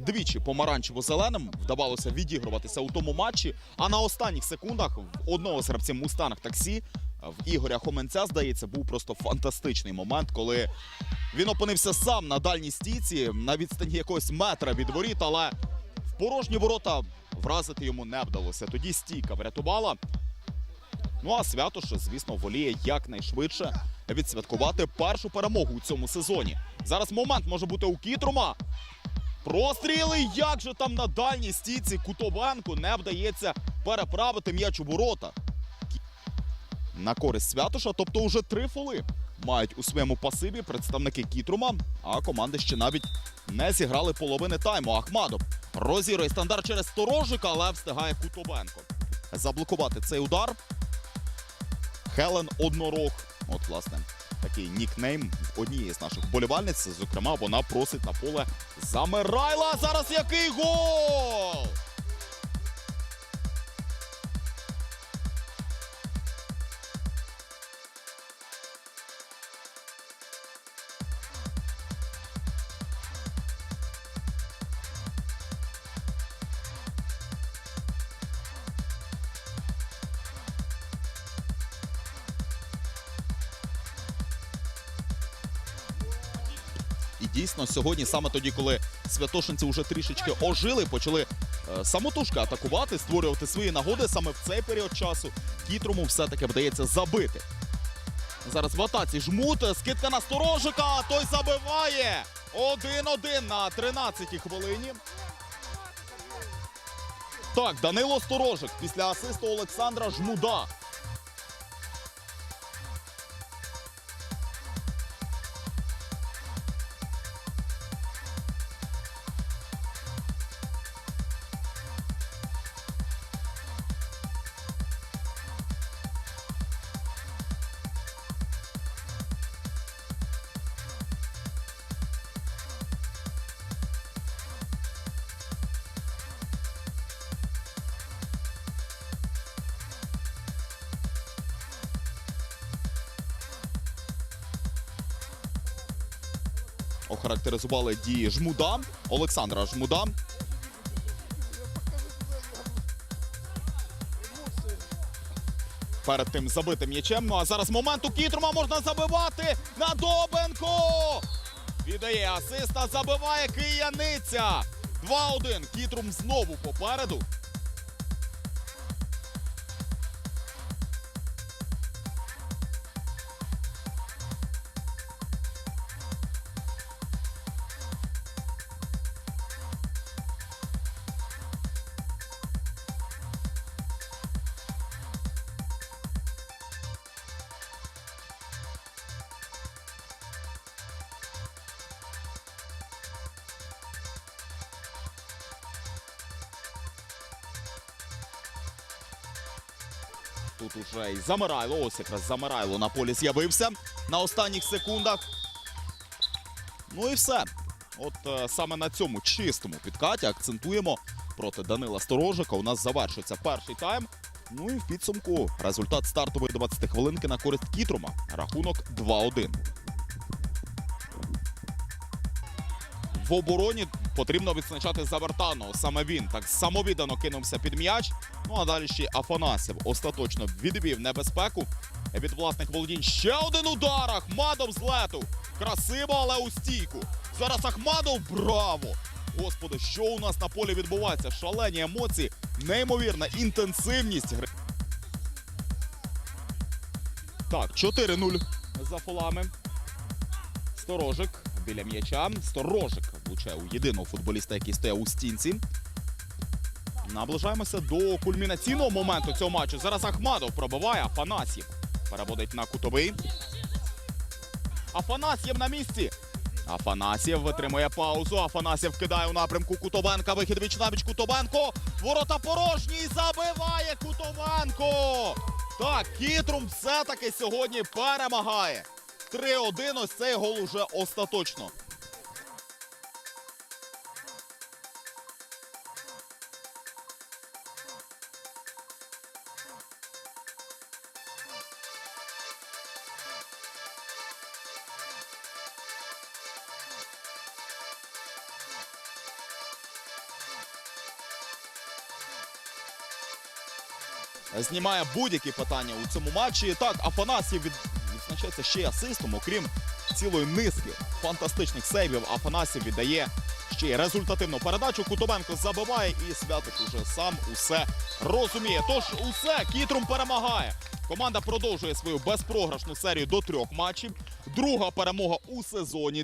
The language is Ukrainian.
двічі помаранчево-зеленим вдавалося відігруватися у тому матчі. А на останніх секундах в одного з гравців Мустанг таксі в Ігоря Хоменця, здається, був просто фантастичний момент, коли він опинився сам на дальній стійці на відстані якогось метра від воріт, але в порожні ворота вразити йому не вдалося. Тоді стійка врятувала. Ну а Святош, звісно, воліє якнайшвидше відсвяткувати першу перемогу у цьому сезоні. Зараз момент може бути у Кітрума. Простріли, як же там на дальній стійці Кутовенку не вдається переправити м'яч у ворота. На користь Святоша, тобто уже три фоли мають у своєму пасиві представники Кітрума, а команди ще навіть не зіграли половини тайму. Ахмадов розігрує стандарт через Сторожика, але встигає Кутовенко. Заблокувати цей удар. Хелен Однорог. От, власне, такий нікнейм однієї з наших болівальниць. Зокрема, вона просить на поле Замирайла. Зараз який гол! Дійсно сьогодні, саме тоді, коли святошинці вже трішечки ожили, почали е, самотужки атакувати, створювати свої нагоди. Саме в цей період часу Кітрому все-таки вдається забити. Зараз в атаці жмут, скидка на сторожика, той забиває. 1-1 на 13-й хвилині. Так, Данило Сторожик після асисту Олександра Жмуда. Охарактеризували дії Жмуда, Олександра Жмуда. Перед тим забитим м'ячем. Ну а зараз момент у Кітрума можна забивати на Добенко. Віддає асиста, забиває кияниця. 2-1. Кітрум знову попереду. Тут уже і Замирайло, ось якраз Замирайло на полі з'явився на останніх секундах. Ну і все. От е, саме на цьому чистому підкаті акцентуємо проти Данила Сторожика. У нас завершується перший тайм. Ну і в підсумку результат стартової 20 хвилинки на користь Кітрума. Рахунок 2-1. В обороні потрібно відзначати Завертаного. Саме він так самовіддано кинувся під м'яч. Ну а далі ще Афанасів остаточно відвів небезпеку від власних володінь. Ще один удар. Ахмадов з лету. Красиво, але у стійку. Зараз Ахмадов. Браво! Господи, що у нас на полі відбувається? Шалені емоції, неймовірна інтенсивність гри. Так, 4-0 за фолами. Сторожик біля м'яча. Сторожик влучає у єдиного футболіста, який стояв у стінці. Наближаємося до кульмінаційного моменту цього матчу. Зараз Ахмадов пробиває Афанасьєв. Переводить на кутовий. Афанасьєв на місці. Афанасьєв витримує паузу. Афанасьєв кидає у напрямку Кутовенка. Вихід віч навіч Кутовенко. Ворота порожні і забиває Кутовенко. Так, Кітрум все-таки сьогодні перемагає. 3-1. Ось цей гол уже остаточно. Знімає будь-які питання у цьому матчі. Так, Афанасьєв від відзначається ще й асистом, окрім цілої низки фантастичних сейвів. Афанасів віддає ще й результативну передачу. Кутовенко забиває і Святик уже сам усе розуміє. Тож усе Кітрум перемагає. Команда продовжує свою безпрограшну серію до трьох матчів. Друга перемога у сезоні.